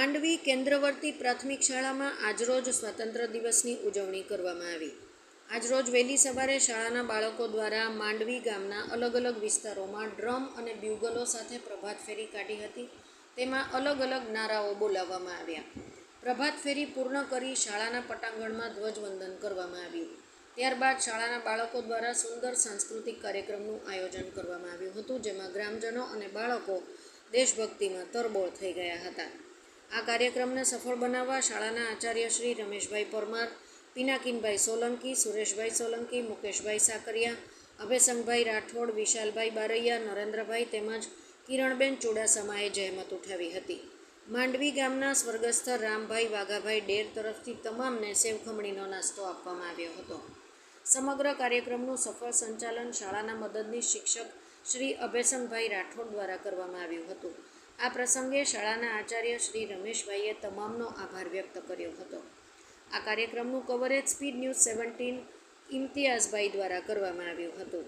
માંડવી કેન્દ્રવર્તી પ્રાથમિક શાળામાં આજરોજ સ્વતંત્ર દિવસની ઉજવણી કરવામાં આવી. આજરોજ વહેલી સવારે શાળાના બાળકો દ્વારા માંડવી ગામના અલગ અલગ વિસ્તારોમાં ડ્રમ અને બ્યુગલો સાથે પ્રભાત ફેરી કાઢી હતી. તેમાં અલગ અલગ નારાઓ બોલાવવામાં આવ્યા. પ્રભાત ફેરી પૂર્ણ કરી શાળાના પટાંગણમાં ધ્વજવંદન કરવામાં આવ્યું. ત્યારબાદ શાળાના બાળકો દ્વારા સુંદર સાંસ્કૃતિક કાર્યક્રમનું આયોજન કરવામાં આવ્યું હતું, જેમાં ગ્રામજનો અને બાળકો દેશભક્તિમાં તરબોળ થઈ ગયા હતા. આ કાર્યક્રમને સફળ બનાવવા શાળાના આચાર્ય શ્રી રમેશભાઈ પરમાર, પિનાકીનભાઈ સોલંકી, સુરેશભાઈ સોલંકી, મુકેશભાઈ સાકરિયા અભયસંગભાઈ રાઠોડ, વિશાલભાઈ બારૈયા, નરેન્દ્રભાઈ તેમજ કિરણબેન ચુડાસમાએ જહેમત ઉઠાવી હતી. માંડવી ગામના સ્વર્ગસ્થ રામભાઈ વાઘાભાઈ ડેર તરફથી તમામને સેવખમણીનો નાસ્તો આપવામાં આવ્યો હતો. સમગ્ર કાર્યક્રમનું સફળ સંચાલન શાળાના મદદની શિક્ષક શ્રી અભયસંગભાઈ રાઠોડ દ્વારા કરવામાં આવ્યું હતું. આ પ્રસંગે શાળાના આચાર્ય શ્રી રમેશભાઈએ તમામનો આભાર વ્યક્ત કર્યો હતો. આ કાર્યક્રમનું કવરેજ સ્પીડ ન્યૂઝ સેવન્ટીન ઇમ્તિયાઝભાઈ દ્વારા કરવામાં આવ્યું હતું.